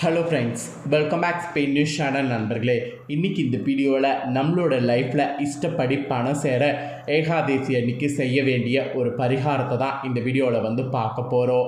Hello friends welcome back Spain news channel நண்பர்களே. இன்றைக்கி இந்த வீடியோவில் நம்மளோட லைஃப்பில் இஷ்டப்படி பணம் சேர ஏகாதேசி அன்னைக்கு செய்ய வேண்டிய ஒரு பரிகாரத்தை தான் இந்த வீடியோவில் வந்து பார்க்க போகிறோம்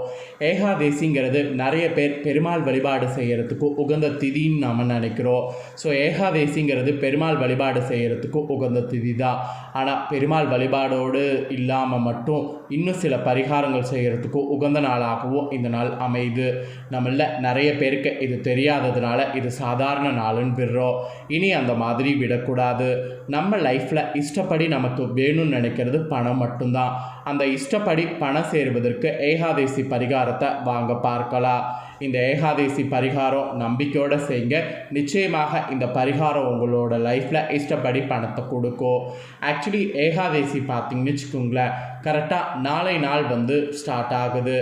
ஏகாதேசிங்கிறது நிறைய பேர் பெருமாள் வழிபாடு செய்கிறதுக்கு உகந்த திதின்னு நாம் நினைக்கிறோம். ஸோ ஏகாதேசிங்கிறது பெருமாள் வழிபாடு செய்கிறதுக்கு உகந்த திதி தான். ஆனால் பெருமாள் வழிபாடோடு இல்லாமல் மட்டும் இன்னும் சில பரிகாரங்கள் செய்கிறதுக்கு உகந்த நாளாகவும் இந்த நாள் அமையுது. நம்மள நிறைய பேருக்கு இது தெரியாததுனால இது சாதாரண நாளுன்னு விடுறோம். இனி அந்த மாதிரி விடக்கூடாது. நம்ம லைஃப்பில் இஷ்டப்படி நமக்கு வேணும்னு நினைக்கிறது பணம் மட்டும்தான். அந்த இஷ்டப்படி பணம் சேருவதற்கு ஏகாதேசி பரிகாரத்தை வாங்க பார்க்கலாம். இந்த ஏகாதேசி பரிகாரம் நம்பிக்கையோடு செய்யுங்க. நிச்சயமாக இந்த பரிகாரம் உங்களோட லைஃப்பில் இஷ்டப்படி பணத்தை கொடுக்கும் ஆக்சுவலி ஏகாதேசி பார்த்தீங்கன்னு வச்சுக்கோங்களேன் கரெக்டாக நாளை நாள் வந்து ஸ்டார்ட் ஆகுது.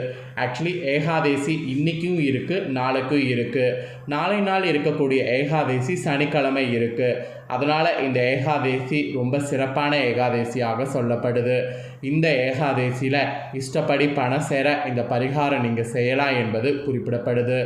ஆக்சுவலி ஏகாதேசி இன்றைக்கும் இருக்குது நாளைக்கும் இருக்குது நாளை நாள் இருக்கக்கூடிய ஏகாதேசி சனிக்கிழமை இருக்குது அதனால் இந்த ஏகாதேசி ரொம்ப சிறப்பான ஏகாதேசியாக சொல்லப்படுது. இந்த ஏகாதேசியில் இஷ்டப்படி பணம் சேர இந்த பரிகாரம் நீங்கள் செய்யலாம் என்பது குறிப்பிடப்படுது.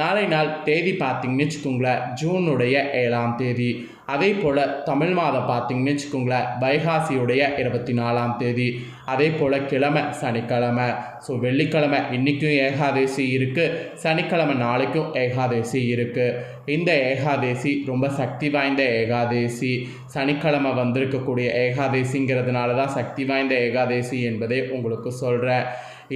நாளை நாள் தேதி பார்த்தீங்கன்னு வச்சுக்கோங்களேன் ஜூனுடைய ஏழாம் தேதி. அதே போல் தமிழ் மாதம் பார்த்தீங்கன்னு வச்சுக்கோங்களேன் வைகாசியுடைய இருபத்தி நாலாம் தேதி. அதே போல் கிழமை சனிக்கிழமை. ஸோ வெள்ளிக்கிழமை இன்றைக்கும் ஏகாதேசி இருக்குது சனிக்கிழமை நாளைக்கும் ஏகாதேசி இருக்குது இந்த ஏகாதேசி ரொம்ப சக்தி வாய்ந்த ஏகாதேசி. சனிக்கிழமை வந்திருக்கக்கூடிய ஏகாதேசிங்கிறதுனால தான் சக்தி வாய்ந்த ஏகாதேசி என்பதை உங்களுக்கு சொல்கிறேன்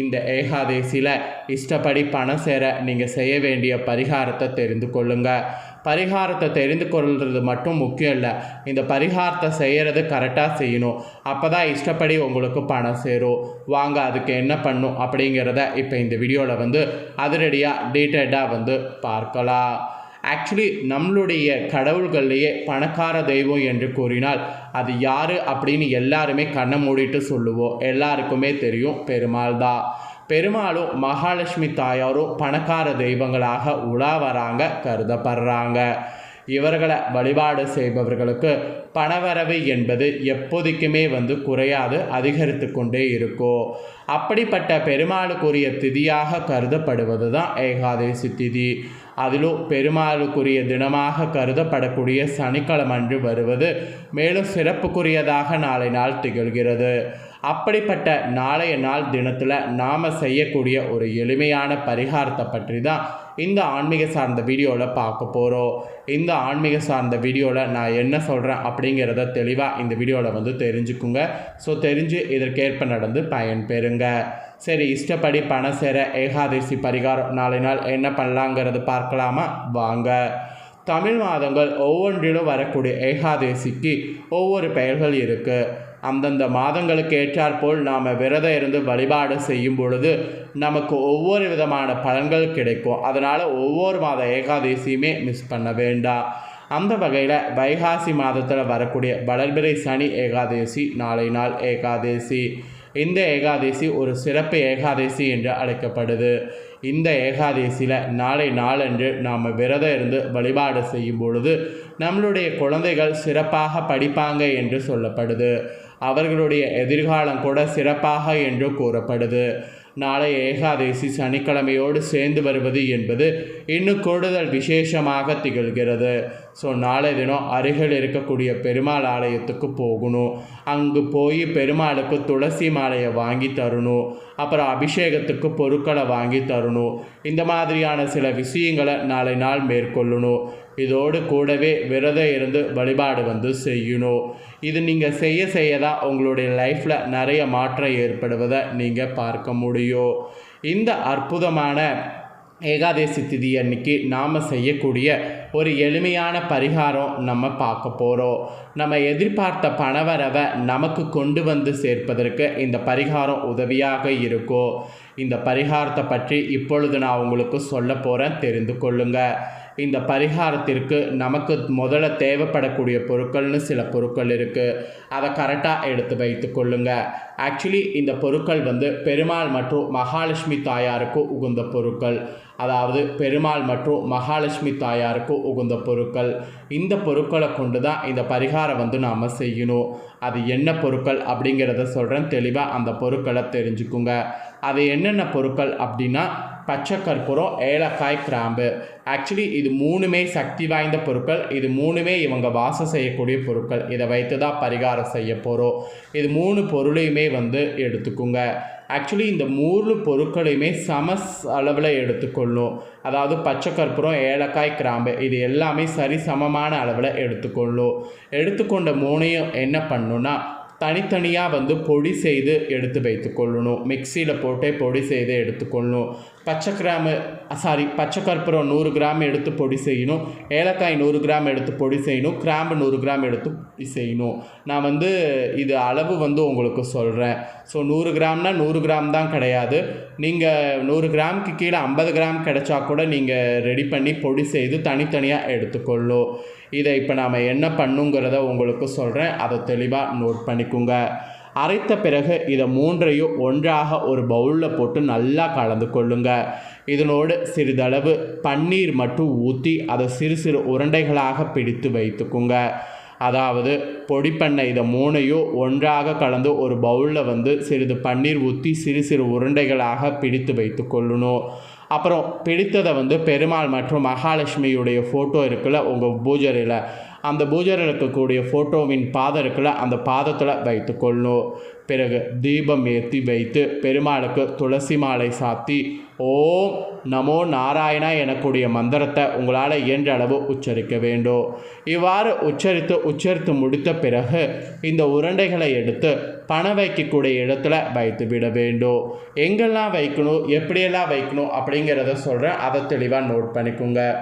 இந்த ஏகாதேசியில் இஷ்டப்படி பணம் சேர நீங்கள் செய்ய வேண்டிய பரிகாரத்தை தெரிந்து கொள்ளுங்கள் பரிகாரத்தை தெரிந்து கொள்வது மட்டும் முக்கியம் இல்லை. இந்த பரிகாரத்தை செய்கிறது கரெக்டாக செய்யணும். அப்போ தான் இஷ்டப்படி உங்களுக்கு பணம் சேரும். வாங்க அதுக்கு என்ன பண்ணும் அப்படிங்கிறத இப்போ இந்த வீடியோவில் வந்து அதிரடியாக டீட்டெயில்டாக வந்து பார்க்கலாம். ஆக்சுவலி நம்மளுடைய கடவுள்கள்லேயே பணக்கார தெய்வம் என்று கூறினால் அது யார் அப்படின்னு எல்லாருமே கண்ணை மூடிட்டு சொல்லுவோம். எல்லாருக்குமே தெரியும் பெருமாள் தான் பெருமாளும் மகாலட்சுமி தாயாரும் பணக்கார தெய்வங்களாக உலா வராங்க கருதப்படுறாங்க. இவர்களை வழிபாடு செய்பவர்களுக்கு பணவரவு என்பது எப்போதைக்குமே வந்து குறையாது அதிகரித்து கொண்டே இருக்கும். அப்படிப்பட்ட பெருமாளுக்குரிய திதியாக கருதப்படுவது தான் ஏகாதேசி திதி. அதிலும் பெருமாளுக்குரிய தினமாக கருதப்படக்கூடிய சனிக்கிழமன்று வருவது மேலும் சிறப்புக்குரியதாக நாளை நாள் திகழ்கிறது. அப்படிப்பட்ட நாளைய நாள் தினத்தில் நாம் செய்யக்கூடிய ஒரு எளிமையான பரிகாரத்தை பற்றி தான் இந்த ஆன்மீக சார்ந்த வீடியோவில் பார்க்க போகிறோம் இந்த ஆன்மீக சார்ந்த வீடியோவில் நான் என்ன சொல்கிறேன் அப்படிங்கிறத தெளிவாக இந்த வீடியோவில் வந்து தெரிஞ்சுக்குங்க. ஸோ தெரிஞ்சு இதற்கேற்ப நடந்து பயன் பெறுங்க. சரி இஷ்டப்படி பணம் சேர ஏகாதசி பரிகாரம் நாளை நாள் என்ன பண்ணலாங்கிறது பார்க்கலாமா? வாங்க. தமிழ் மாதங்கள் ஒவ்வொன்றிலும் வரக்கூடிய ஏகாதசிக்கு ஒவ்வொரு பெயர்கள் இருக்குது அந்தந்த மாதங்களுக்கு ஏற்றாற்போல் நாம் விரதம் இருந்து வழிபாடு செய்யும் பொழுது நமக்கு ஒவ்வொரு விதமான பலன்கள் கிடைக்கும். அதனால் ஒவ்வொரு மாத ஏகாதசியுமே மிஸ் பண்ண வேண்டாம் அந்த வகையில் வைகாசி மாதத்தில் வரக்கூடிய வளர்பிறை சனி ஏகாதசி நாளை நாள் ஏகாதசி. இந்த ஏகாதசி ஒரு சிறப்பு ஏகாதசி என்று அழைக்கப்படுது. இந்த ஏகாதசியில் நாளை நாளன்று நாம் விரதம் இருந்து வழிபாடு செய்யும் பொழுது நம்மளுடைய குழந்தைகள் சிறப்பாக படிப்பாங்க என்று சொல்லப்படுது. அவர்களுடைய எதிர்காலம் கூட சிறப்பாக என்று கூறப்படுது. நாளை ஏகாதசி சனிக்கிழமையோடு சேர்ந்து வருவது என்பது இன்னும் கூடுதல் விசேஷமாக திகழ்கிறது. ஸோ நாளை தினம் அருகில் இருக்கக்கூடிய பெருமாள் ஆலயத்துக்கு போகணும். அங்கு போய் பெருமாளுக்கு துளசி மாலையை வாங்கி தரணும். அப்புறம் அபிஷேகத்துக்கு பொருட்களை வாங்கி தரணும். இந்த மாதிரியான சில விஷயங்களை நாளை நாள் மேற்கொள்ளணும். இதோடு கூடவே விரதம் இருந்து வழிபாடு வந்து செய்யணும் இது நீங்கள் செய்ய செய்ய தான் உங்களுடைய லைஃப்பில் நிறைய மாற்றம் ஏற்படுவதை நீங்கள் பார்க்க முடியும். இந்த அற்புதமான ஏகாதேசி திதி அன்னைக்கு நாம் செய்யக்கூடிய ஒரு எளிமையான பரிகாரம் நம்ம பார்க்க போகிறோம் நம்ம எதிர்பார்த்த பணவரவை நமக்கு கொண்டு வந்து சேர்ப்பதற்கு இந்த பரிகாரம் உதவியாக இருக்கும். இந்த பரிகாரத்தை பற்றி இப்பொழுது நான் உங்களுக்கு சொல்ல போகிறேன் தெரிந்து கொள்ளுங்கள் இந்த பரிகாரத்திற்கு நமக்கு முதல்ல தேவைப்படக்கூடிய பொருட்கள்னு சில பொருட்கள் இருக்குது அதை கரெக்டாக எடுத்து வைத்து கொள்ளுங்க. ஆக்சுவலி இந்த பொருட்கள் வந்து பெருமாள் மற்றும் மகாலட்சுமி தாயாருக்கு உகுந்த பொருட்கள். அதாவது பெருமாள் மற்றும் மகாலட்சுமி தாயாருக்கு உகுந்த பொருட்கள். இந்த பொருட்களை கொண்டு தான் இந்த பரிகாரம் வந்து நாம் செய்யணும். அது என்ன பொருட்கள் அப்படிங்கிறத சொல்கிறேன் தெளிவாக அந்த பொருட்களை தெரிஞ்சுக்குங்க. அது என்னென்ன பொருட்கள் அப்படின்னா பச்சை கற்பூரம் ஏலக்காய் கிராம்பு. ஆக்சுவலி இது மூணுமே சக்தி வாய்ந்த பொருட்கள். இது மூணுமே இவங்க வாசம் செய்யக்கூடிய பொருட்கள். இதை வைத்து தான் பரிகாரம் செய்ய போகிறோம் இது மூணு பொருளையுமே வந்து எடுத்துக்கோங்க. ஆக்சுவலி இந்த மூணு பொருட்களையுமே சம அளவில் எடுத்துக்கொள்ளும். அதாவது பச்சை கற்பூரம் ஏலக்காய் கிராம்பு இது எல்லாமே சரி சமமான அளவில் எடுத்துக்கொள்ளும். எடுத்துக்கொண்ட மூணையும் என்ன பண்ணுன்னா தனித்தனியாக வந்து பொடி செய்து எடுத்து வைத்துக்கொள்ளணும். மிக்சியில் போட்டே பொடி செய்து எடுத்துக்கொள்ளணும். பச்சை கிராமு சாரி பச்சை கற்பூரம் நூறு கிராம் எடுத்து பொடி செய்யணும். ஏலக்காய் நூறு கிராம் எடுத்து பொடி செய்யணும். கிராம்பு நூறு கிராம் எடுத்து பொடி செய்யணும். நான் வந்து இது அளவு வந்து உங்களுக்கு சொல்கிறேன் ஸோ நூறு கிராம்னால் நூறு கிராம் தான் கிடையாது. நீங்கள் நூறு கிராமுக்கு கீழே ஐம்பது கிராம் கிடைச்சா கூட நீங்கள் ரெடி பண்ணி பொடி செய்து தனித்தனியாக எடுத்துக்கொள்ளும் இதை இப்போ நாம் என்ன பண்ணுங்கிறத உங்களுக்கு சொல்கிறேன் அதை தெளிவாக நோட் பண்ணிக்கோங்க. அரைத்த பிறகு இதை மூன்றையும் ஒன்றாக ஒரு பவுலில் போட்டு நல்லா கலந்து கொள்ளுங்க. இதனோடு சிறிதளவு பன்னீர் மட்டும் ஊற்றி அதை சிறு சிறு உருண்டைகளாக பிடித்து வைத்துக்குங்க. அதாவது பொடி பண்ண இதை மூணையும் ஒன்றாக கலந்து ஒரு பவுலில் வந்து சிறிது பன்னீர் ஊற்றி சிறு சிறு உருண்டைகளாக பிடித்து வைத்து கொள்ளணும். அப்புறம் பிடித்ததை வந்து பெருமாள் மற்றும் மகாலட்சுமியுடைய ஃபோட்டோ இருக்குல்ல உங்கள் பூஜரையில் அந்த பூஜரில் இருக்கக்கூடிய ஃபோட்டோவின் பாதம் இருக்குல்ல அந்த பாதத்தில் வைத்துக்கொள்ளணும் பிறகு தீபம் ஏற்றி வைத்து பெருமாளுக்கு துளசி மாலை சாத்தி ஓம் நமோ நாராயணா எனக்கூடிய மந்திரத்தை உங்களால் இயன்ற அளவு உச்சரிக்க வேண்டும். இவ்வாறு உச்சரித்து உச்சரித்து முடித்த பிறகு இந்த உருண்டைகளை எடுத்து பணம் வைக்கக்கூடிய இடத்துல வைத்து விட வேண்டும். எங்கெல்லாம் வைக்கணும் எப்படியெல்லாம் வைக்கணும் அப்படிங்கிறத சொல்கிறேன் அதை தெளிவாக நோட் பண்ணிக்கோங்க.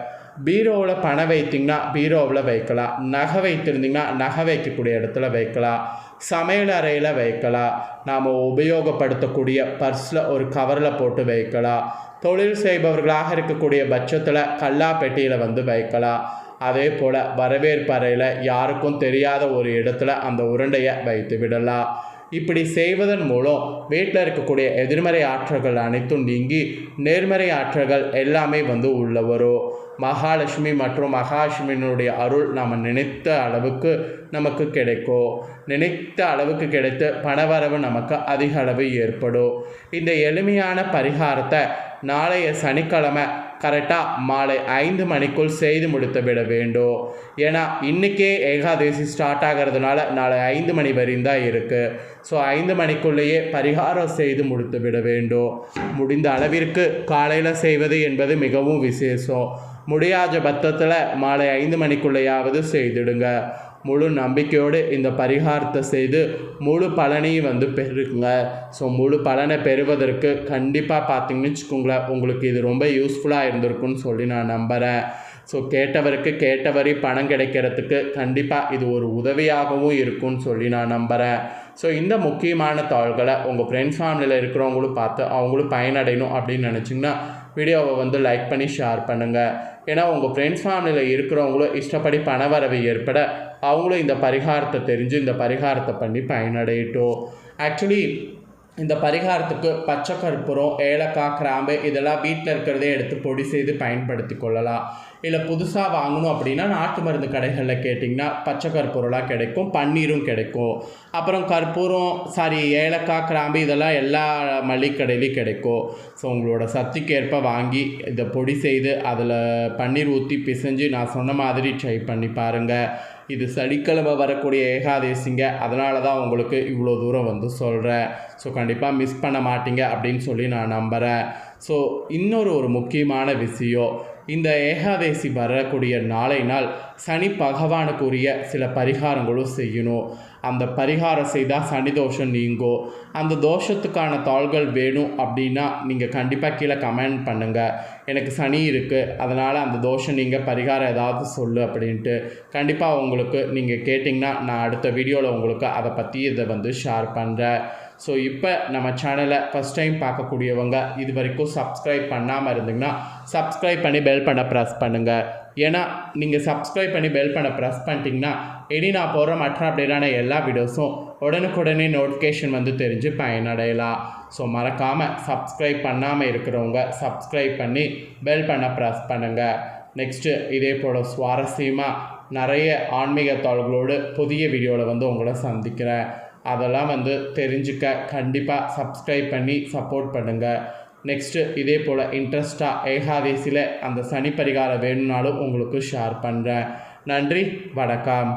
பீரோவில் பணம் வைத்திங்கன்னா பீரோவில் வைக்கலாம். நகை வைத்திருந்தீங்கன்னா நகை வைக்கக்கூடிய இடத்துல வைக்கலாம். சமையல் அறையில் வைக்கலாம். நாம் உபயோகப்படுத்தக்கூடிய பர்ஸில் ஒரு கவரில் போட்டு வைக்கலாம். தொழில் செய்பவர்களாக இருக்கக்கூடிய பட்சத்தில் கல்லா பெட்டியில் வந்து வைக்கலாம். அதே போல் வரவேற்பறையில் யாருக்கும் தெரியாத ஒரு இடத்துல அந்த உருண்டையை வைத்து விடலாம். இப்படி செய்வதன் மூலம் வீட்டில் இருக்கக்கூடிய எதிர்மறை ஆற்றல்கள் அனைத்தும் நீங்கி நேர்மறை ஆற்றல்கள் எல்லாமே வந்து உள்ள வரும். மகாலட்சுமி மற்றும் மகாலட்சுமியினுடைய அருள் நாம் நினைத்த அளவுக்கு நமக்கு கிடைக்கும். நினைத்த அளவுக்கு கிடைத்து பணவரவு நமக்கு அதிக அளவு ஏற்படும். இந்த எளிமையான பரிகாரத்தை நாளைய சனிக்கிழமை கரெக்டாக மாலை ஐந்து மணிக்குள் செய்து முடித்து விட வேண்டும். ஏன்னா இன்றைக்கே ஏகாதசி ஸ்டார்ட் ஆகிறதுனால நாளை ஐந்து மணி வரையும் தான் இருக்குது ஸோ ஐந்து மணிக்குள்ளேயே பரிகாரம் செய்து முடித்து விட வேண்டும். முடிந்த அளவிற்கு காலையில் செய்வது என்பது மிகவும் விசேஷம். முடியாத பத்தத்தில் மாலை ஐந்து மணிக்குள்ளேயாவது செய்திடுங்க. முழு நம்பிக்கையோடு இந்த பரிகாரத்தை செய்து முழு பலனையும் வந்து பெறுங்க. ஸோ முழு பலனை பெறுவதற்கு கண்டிப்பாக பார்த்தீங்கன்னு வச்சுக்கோங்களேன் உங்களுக்கு இது ரொம்ப யூஸ்ஃபுல்லாக இருந்திருக்குன்னு சொல்லி நான் நம்புகிறேன் ஸோ கேட்டவருக்கு கேட்டவரி பணம் கிடைக்கிறதுக்கு கண்டிப்பாக இது ஒரு உதவியாகவும் இருக்கும்னு சொல்லி நான் நம்புகிறேன் ஸோ இந்த முக்கியமான தாள்களை உங்கள் ஃப்ரெண்ட்ஸ் ஃபேமிலியில் இருக்கிறவங்களும் பார்த்து அவங்களும் பயனடையணும் அப்படின்னு நினச்சிங்கன்னா வீடியோவை வந்து லைக் பண்ணி ஷேர் பண்ணுங்கள் ஏன்னா உங்கள் ஃப்ரெண்ட்ஸ் ஃபேமிலியில் இருக்கிறவங்களும் இஷ்டப்படி பணவரவு ஏற்பட அவங்களும் இந்த பரிகாரத்தை தெரிஞ்சு இந்த பரிகாரத்தை பண்ணி பயனடையட்டும். ஆக்சுவலி இந்த பரிகாரத்துக்கு பச்சை கற்பூரம் ஏலக்காய் கிராம்பு இதெல்லாம் வீட்டில் இருக்கிறதே எடுத்து பொடி செய்து பயன்படுத்தி கொள்ளலாம். இல்லை புதுசாக வாங்கணும் அப்படின்னா நாட்டு மருந்து கடைகளில் கேட்டிங்கன்னா பச்சை கற்பூரம்லாம் கிடைக்கும் பன்னீரும் கிடைக்கும். அப்புறம் கற்பூரம் சாரி ஏலக்காய் கிராம்பு இதெல்லாம் எல்லா மளிகை கடையிலையும் கிடைக்கும். ஸோ உங்களோட சக்திக்கேற்ப வாங்கி இதை பொடி செய்து அதில் பன்னீர் ஊற்றி பிசைஞ்சு நான் சொன்ன மாதிரி ட்ரை பண்ணி பாருங்கள் இது சனிக்கிழமை வரக்கூடிய ஏகாதேசிங்க. அதனால தான் உங்களுக்கு இவ்வளோ தூரம் வந்து சொல்கிறேன் ஸோ கண்டிப்பாக மிஸ் பண்ண மாட்டீங்க அப்படின்னு சொல்லி நான் நம்புகிறேன் ஸோ இன்னொரு ஒரு முக்கியமான விஷயம். இந்த ஏகாதேசி வரக்கூடிய நாளை நாள் சனி பகவானுக்குரிய சில பரிகாரங்களும் செய்யணும். அந்த பரிகாரம் செய்தால் சனி தோஷம் நீங்கும் அந்த தோஷத்துக்கான தாள்கள் வேணும் அப்படின்னா நீங்கள் கண்டிப்பாக கீழே கமெண்ட் பண்ணுங்கள் எனக்கு சனி இருக்குது அதனால் அந்த தோஷம் நீங்கள் பரிகாரம் ஏதாவது சொல்லு அப்படின்ட்டு. கண்டிப்பாக உங்களுக்கு நீங்கள் கேட்டிங்கன்னா நான் அடுத்த வீடியோவில் உங்களுக்கு அதை பற்றி இதை வந்து ஷேர் பண்ணுறேன் ஸோ இப்போ நம்ம சேனலை ஃபஸ்ட் டைம் பார்க்கக்கூடியவங்க இது வரைக்கும் சப்ஸ்கிரைப் பண்ணாமல் இருந்தீங்கன்னா சப்ஸ்கிரைப் பண்ணி பெல் பண்ண ப்ரெஸ் பண்ணுங்கள் ஏன்னா நீங்கள் சப்ஸ்கிரைப் பண்ணி பெல் பண்ண ப்ரெஸ் பண்ணிட்டீங்கன்னா இனி நான் போகிற மற்ற அப்டேட்டான எல்லா வீடியோஸும் உடனுக்குடனே நோட்டிஃபிகேஷன் வந்து தெரிஞ்சு பயனடையலாம். ஸோ மறக்காமல் சப்ஸ்கிரைப் பண்ணாமல் இருக்கிறவங்க சப்ஸ்கிரைப் பண்ணி பெல் பண்ண ப்ரெஸ் பண்ணுங்கள் நெக்ஸ்ட்டு இதே போல் சுவாரஸ்யமாக நிறைய ஆன்மீக தாள்களோடு புதிய வீடியோவில் வந்து உங்களை சந்திக்கிறேன். அதெல்லாம் வந்து தெரிஞ்சுக்க கண்டிப்பாக சப்ஸ்கிரைப் பண்ணி சப்போர்ட் பண்ணுங்கள் நெக்ஸ்ட்டு இதே போல் இன்ட்ரெஸ்ட்டாக ஏகாதேசியில் அந்த சனி பரிகாரம் வேணும்னாலும் உங்களுக்கு ஷேர் பண்ணுறேன் நன்றி வணக்கம்.